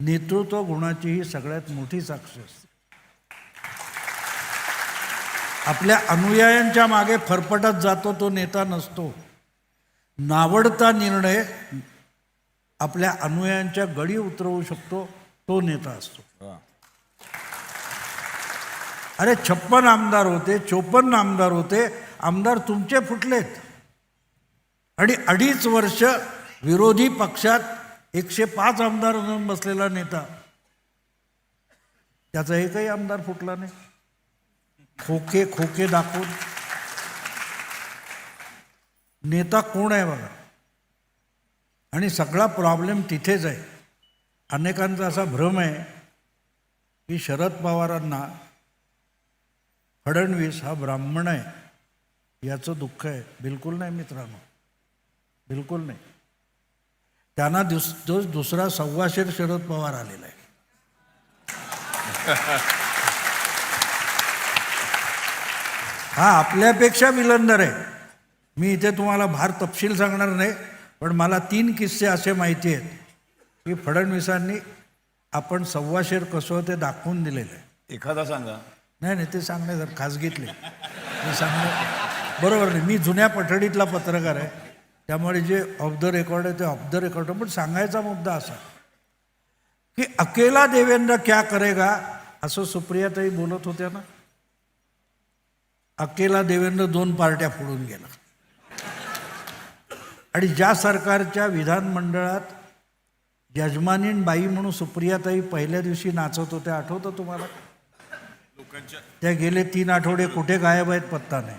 नेतृत्व गुणाची ही सगळ्यात मोठी साक्ष असते. आपल्या अनुयायांच्या मागे फरफटत जातो तो नेता नसतो. नावडता निर्णय आपल्या अनुयायांच्या गडी उतरवू शकतो तो नेता असतो. अरे छप्पन आमदार होते चोपन्न आमदार होते आमदार तुमचे फुटलेत. आणि अडीच वर्ष विरोधी पक्षात एकशे पाच आमदार म्हणून बसलेला नेता. त्याचा एकही आमदार फुटला नाही. खोके खोके दाखवून. नेता कोण आहे बघा? आणि सगळा प्रॉब्लेम तिथेच आहे. अनेकांचा असा भ्रम आहे की शरद पवारांना फडणवीस हा ब्राह्मण आहे याचं दुःख आहे. बिलकुल नाही मित्रांनो. बिलकुल नाही. त्यांना दुस जो दुसरा सव्वाशेर शरद पवार आलेला आहे. हा आपल्यापेक्षा विलंदर आहे. मी इथे तुम्हाला भार तपशील सांगणार नाही पण मला तीन किस्से असे माहिती आहेत की फडणवीसांनी आपण सव्वाशेर कसं ते दाखवून दिलेलं आहे. एखादा सांगा. नाही नाही ते सांगणे जर खाजगीतले ते सांगणे बरोबर नाही मी जुन्या पठडीतला पत्रकार आहे. त्यामुळे जे ऑफ द रेकॉर्ड आहे ते ऑफ द रेकॉर्ड आहे. पण सांगायचा मुद्दा असा की अकेला देवेंद्र क्या करेगा असं सुप्रियाताई बोलत होत्या ना? अकेला देवेंद्र दोन पार्ट्या फोडून गेला. आणि ज्या सरकारच्या विधानमंडळात यजमानीन बाई म्हणून सुप्रियाताई पहिल्या दिवशी नाचत होत्या आठवतं तुम्हाला? त्या गेले तीन आठवडे कुठे गायब आहेत पत्ता नाही.